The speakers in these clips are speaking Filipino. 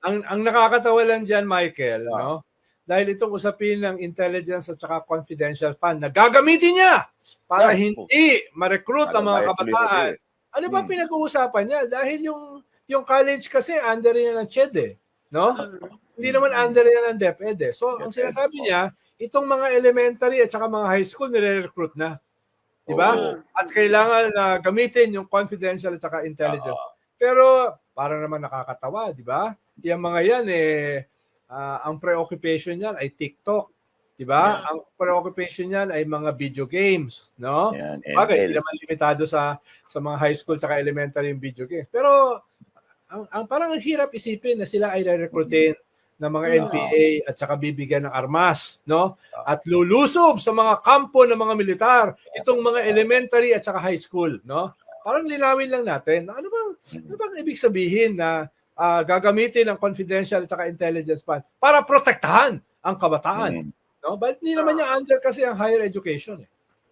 ang ang nakakatawa lang diyan, Michael, Ah. no? Dahil itong usapin ng intelligence at saka confidential fund na gagamitin niya para Yeah. hindi ma-recruit ang mga Bayad tuloy kabataan. kasi. Ano ba Hmm. pinag-uusapan niya? Dahil yung yung college kasi under yan ng CHED eh, no? Hindi naman under yan ng DepEd eh. So, ang sinasabi oh. niya, itong mga elementary at saka mga high school nire-recruit na. Di ba? Oo. At kailangan na gamitin yung confidential at saka intelligence. Oo. Pero parang naman nakakatawa, di ba? Yung mga yan eh ah, ang preoccupation niyan ay TikTok, di ba? Yeah. Ang preoccupation niyan ay mga video games, no? Yan, Bagay, hindi naman limitado sa sa mga high school at elementary yung video games. Pero ang, ang parang ang hirap isipin na sila ay re-recruitin ng mga Yeah. NPA at saka bibigyan ng armas, no? At lulusob sa mga kampo ng mga militar itong mga elementary at saka high school, no? Parang linawin lang natin. Ano bang ano bang ibig sabihin na ah, gagamitin ang confidential at saka intelligence fund para protektahan ang kabataan, Mm. no? But hindi naman niya under kasi ang higher education eh.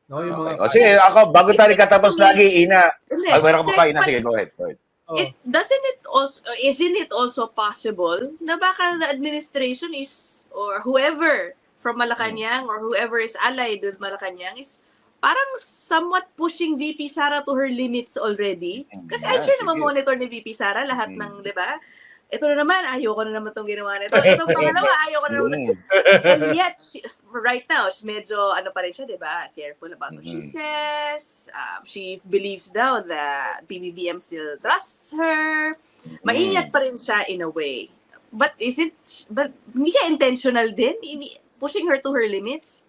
No, yung Okay. mga O, sige, ako, bago tayo katapos lagi, Ina. Ay, meron ka pa Ina. Sige, go ahead. Go ahead. oh, It doesn't it also isn't it also possible na baka the administration is or whoever from Malacanang or whoever is allied with Malacanang is parang somewhat pushing VP Sara to her limits already. Kasi I'm Yeah, sure sige. na monitor ni VP Sara lahat Mm. ng, 'di ba? Ito na naman, ayoko na naman itong ginawa nito. Itong pangalawa, ayoko na naman. Mm. And yet, she, right now, she medyo, ano pa rin siya, di ba? Careful about what she Mhm. says. Um, she believes daw that BBBM still trusts her. Maingat pa rin siya in a way. But is it, but hindi ka intentional din? Pushing her to her limits?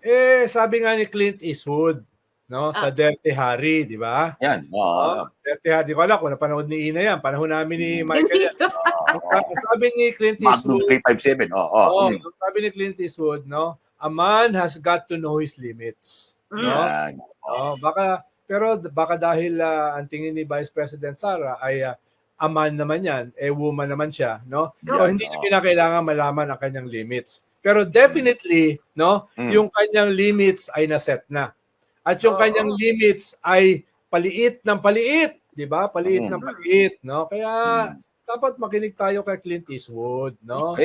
Mm. Eh, sabi nga ni Clint Eastwood, no, sa Ah. Dirty Harry, di ba? Yan. Oh, Dirty Harry, di ko alam kung napanood ni Ina yan. Panahon namin ni Michael yan. Sa- sabi ni Clint Magnum Eastwood, 357. Oo. oo. oh, Mm. sabi ni Clint Eastwood, no, a man has got to know his limits. Mm. No? Yan. Oh, baka pero baka dahil ah, ang tingin ni Vice President Sara ay ah, a man naman yan, eh woman naman siya, no? So hindi niya kinakailangan malaman ang kanyang limits. Pero definitely, no, Mm. yung kanyang limits ay naset na. At yung Oo. kanyang limits ay paliit ng paliit, 'di ba? Paliit Mm. ng paliit, no? Kaya Mm. dapat makinig tayo kay Clint Eastwood, no?